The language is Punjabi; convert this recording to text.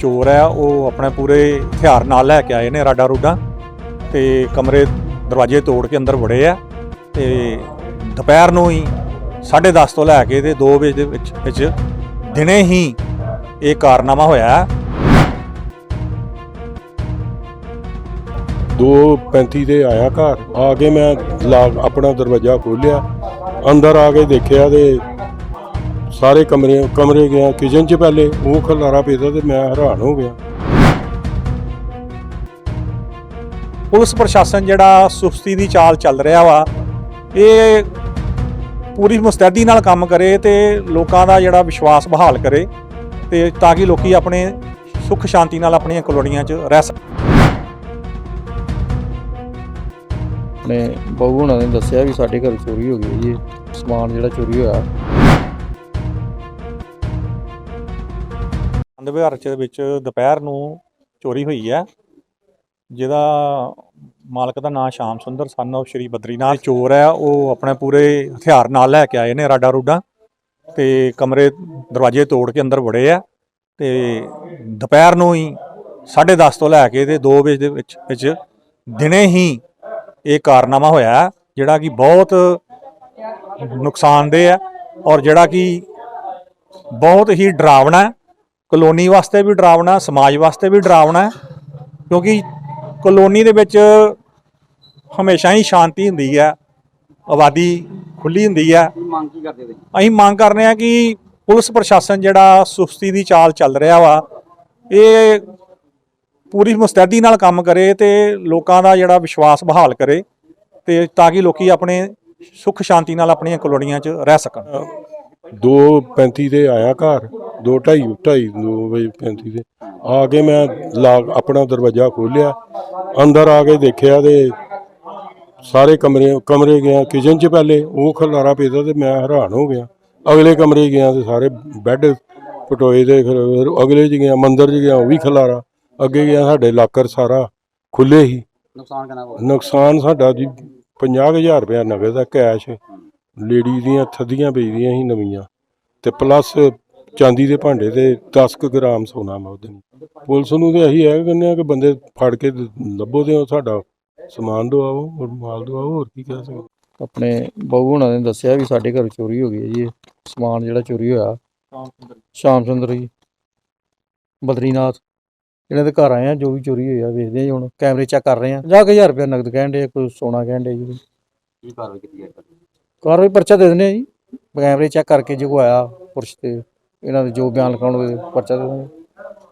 ਚੋਰ ਹੈ, ਉਹ ਆਪਣੇ ਪੂਰੇ ਹਥਿਆਰ ਨਾਲ ਲੈ ਕੇ ਆਏ ਨੇ ਰਾਡਾ ਰੂਡਾ ਤੇ ਕਮਰੇ ਦਰਵਾਜ਼ੇ ਤੋੜ ਕੇ ਅੰਦਰ ਵੜੇ ਆ ਤੇ ਦੁਪਹਿਰ ਨੂੰ ਹੀ 10:30 ਤੋਂ ਲੈ ਕੇ ਤੇ 2 ਵਜੇ ਦੇ ਵਿੱਚ ਵਿੱਚ ਦਿਨੇ ਹੀ ਇਹ ਕਾਰਨਾਮਾ ਹੋਇਆ ਹੈ। 2:35 ਤੇ ਆਇਆ ਘਰ, ਆ ਕੇ ਮੈਂ ਲਾ- ਆਪਣਾ ਦਰਵਾਜ਼ਾ ਖੋਲ੍ਹਿਆ, ਅੰਦਰ ਆ ਕੇ ਦੇਖਿਆ ਤੇ ਸਾਰੇ ਕਮਰੇ ਕਮਰੇ ਗਿਆ ਕਿਚਨ 'ਚ ਪਹਿਲੇ ਉਹ ਖਲਾਰਾ ਪਿਆ ਤੇ ਮੈਂ ਹੈਰਾਨ ਹੋ ਗਿਆ। ਪੁਲਿਸ ਪ੍ਰਸ਼ਾਸਨ ਜਿਹੜਾ ਸੁਸਤੀ ਦੀ ਚਾਲ ਚੱਲ ਰਿਹਾ ਵਾ ਇਹ ਪੂਰੀ ਮੁਸਤੈਦੀ ਨਾਲ ਕੰਮ ਕਰੇ ਤੇ ਲੋਕਾਂ ਦਾ ਜਿਹੜਾ ਵਿਸ਼ਵਾਸ ਬਹਾਲ ਕਰੇ ਤੇ ਤਾਂ ਕਿ ਲੋਕੀ ਆਪਣੇ ਸੁੱਖ ਸ਼ਾਂਤੀ ਨਾਲ ਆਪਣੀਆਂ ਕਲੋਨੀਆਂ 'ਚ ਰਹਿ ਸਕਣ। ਆਪਣੇ ਬਹੂ ਹੁਣਾਂ ਨੇ ਦੱਸਿਆ ਵੀ ਸਾਡੇ ਘਰ ਚੋਰੀ ਹੋ ਗਈ ਹੈ ਜੀ ਸਮਾਨ ਜਿਹੜਾ ਚੋਰੀ ਹੋਇਆ। ਅੰਦ ਵਿਹਾਰ ਚ ਵਿੱਚ ਦੁਪਹਿਰ ਨੂੰ ਚੋਰੀ ਹੋਈ ਹੈ। ਜਿਹਦਾ ਮਾਲਕ ਦਾ ਨਾਮ ਸ਼ਾਮ ਸੁੰਦਰ ਸਨ of ਸ਼੍ਰੀ ਬਦਰੀਨਾਥ ਚੋਰ ਹੈ। ਉਹ ਆਪਣੇ ਪੂਰੇ ਹਥਿਆਰ ਨਾਲ ਲੈ ਕੇ ਆਏ ਨੇ ਰਾਡਾ ਰੂਡਾ ਤੇ ਕਮਰੇ ਦਰਵਾਜ਼ੇ ਤੋੜ ਕੇ ਅੰਦਰ ਵੜੇ ਆ ਤੇ ਦੁਪਹਿਰ ਨੂੰ ਹੀ 10:30 ਤੋਂ ਲੈ ਕੇ ਤੇ 2 ਵਜੇ ਦੇ ਵਿੱਚ ਵਿੱਚ ਦਿਨੇ ਹੀ ਇਹ ਕਾਰਨਾਮਾ ਹੋਇਆ ਹੈ, ਜਿਹੜਾ ਕਿ ਬਹੁਤ ਨੁਕਸਾਨਦੇਹ ਹੈ ਔਰ ਜਿਹੜਾ ਕਿ ਬਹੁਤ ਹੀ ਡਰਾਵਣਾ ਹੈ। ਕਲੋਨੀ ਵਾਸਤੇ ਵੀ ਡਰਾਵਣਾ ਸਮਾਜ ਵਾਸਤੇ ਵੀ ਡਰਾਵਣਾ ਹੈ ਕਿਉਂਕਿ ਕਲੋਨੀ ਦੇ ਵਿੱਚ ਹਮੇਸ਼ਾ ਹੀ ਸ਼ਾਂਤੀ ਹੁੰਦੀ ਹੈ ਆਬਾਦੀ ਖੁੱਲੀ ਹੁੰਦੀ ਹੈ। ਮੰਗ ਕੀ ਕਰਦੇ ਤੁਸੀਂ ਅਸੀਂ ਮੰਗ ਕਰਨੇ ਆ ਕਿ ਪੁਲਿਸ ਪ੍ਰਸ਼ਾਸਨ ਜਿਹੜਾ ਸੁਸਤੀ ਦੀ ਚਾਲ ਚੱਲ ਰਿਹਾ ਵਾ ਇਹ ਪੂਰੀ ਮੁਸਤੈਦੀ ਨਾਲ ਕੰਮ ਕਰੇ ਤੇ ਲੋਕਾਂ ਦਾ ਜਿਹੜਾ ਵਿਸ਼ਵਾਸ ਬਹਾਲ ਕਰੇ ਤੇ ਤਾਂ ਕਿ ਲੋਕੀ ਆਪਣੇ ਸੁੱਖ ਸ਼ਾਂਤੀ ਨਾਲ ਆਪਣੀਆਂ ਕਲੋਨੀਆਂ 'ਚ ਰਹਿ ਸਕਣ। 2:35 ਤੇ ਆਇਆ ਘਰ। 2:30 2:30 2 ਵਜੇ 35 ਤੇ ਆ ਕੇ ਮੈਂ ਲਾ- ਆਪਣਾ ਦਰਵਾਜ਼ਾ ਖੋਲ੍ਹਿਆ ਅੰਦਰ ਆ ਕੇ ਦੇਖਿਆ ਤੇ ਸਾਰੇ ਕਮਰੇ ਕਮਰੇ ਗਿਆ ਕਿਚਨ 'ਚ ਪਹਿਲੇ ਉਹ ਖਲਾਰਾ ਪਿਆ ਤੇ ਮੈਂ ਹੈਰਾਨ ਹੋ ਗਿਆ। ਅਗਲੇ ਕਮਰੇ ਗਿਆ ਤੇ ਸਾਰੇ ਬੈੱਡ ਪਟੋਏ ਦੇ ਫਿਰ ਅਗਲੇ 'ਚ ਗਿਆ ਮੰਦਰ 'ਚ ਗਿਆ ਉਹ ਵੀ ਖਲਾਰਾ। ਅੱਗੇ ਗਿਆ ਸਾਡੇ ਲਾਕਰ ਸਾਰਾ ਖੁੱਲੇ ਹੀ। ਨੁਕਸਾਨ ਕਿੰਨਾ ਹੋਇਆ? ਨੁਕਸਾਨ ਸਾਡਾ ਜੀ 50000 ਰੁਪਇਆ ਨਗਦ ਦਾ ਕੈਸ਼ ਲੇਡੀ ਦੀਆਂ ਥੱਦੀਆਂ ਵੇਚਦੀਆਂ ਸੀ ਨਵੀਆਂ। ਤੇ ਪਲੱਸ ਚਾਂਦੀ ਦੇ ਭਾਂਡੇ ਤੇ 10 ਕੁ ਗ੍ਰਾਮ ਸੋਨਾ ਮੈਂ ਉਹਦੇ ਨਾਲ ਪੁਲਿਸ ਨੂੰ ਤੇ ਇਹੀ ਹੈ ਕਹਿੰਦੇ ਆ ਕਿ ਬੰਦੇ ਫੜ ਕੇ ਲੱਭੋ ਤੇ ਉਹ ਸਾਡਾ ਸਮਾਨ ਦਵਾਓ ਔਰ ਮਾਲ ਦਵਾਓ ਹੋਰ ਕੀ ਕਹਿ ਸਕਦੇ। ਆਪਣੇ ਬਹੂ ਹੁਣਾਂ ਨੇ ਦੱਸਿਆ ਵੀ ਸਾਡੇ ਘਰ ਚੋਰੀ ਹੋ ਗਈ ਹੈ ਜੀ ਸਮਾਨ ਜਿਹੜਾ ਚੋਰੀ ਹੋਇਆ। ਸ਼ਾਮ ਸੁੰਦਰ ਜੀ ਬਦਰੀਨਾਥ ਇਹਨਾਂ ਦੇ ਘਰ ਆਏ ਆ ਜੋ ਵੀ ਚੋਰੀ ਹੋਇਆ ਵੇਖਦੇ ਆ ਜੀ ਹੁਣ ਕੈਮਰੇ ਚੈੱਕ ਕਰ ਰਹੇ ਆ 50000 ਰੁਪਏ ਨਗਦ ਕਹਿਣ ਦੇ ਕੋਈ ਸੋਨਾ ਕਹਿਣ ਦੇ ਜੀ। ਕੀ ਕਾਰਵਾਈ ਕੀਤੀ ਹੈ? ਕਾਰਵਾਈ ਪਰਚਾ ਦੇ ਦਿੰਦੇ ਆ ਜੀ ਕੈਮਰੇ ਚੈੱਕ ਕਰਕੇ ਜੋ ਆਇਆ ਪੁਰਸ਼ ਤੇ। ਇਹਨਾਂ ਦੇ ਜੋ ਬਿਆਨ ਲਿਖਾਉਣਗੇ ਪਰਚਾ ਦੇ ਦਿੰਦੇ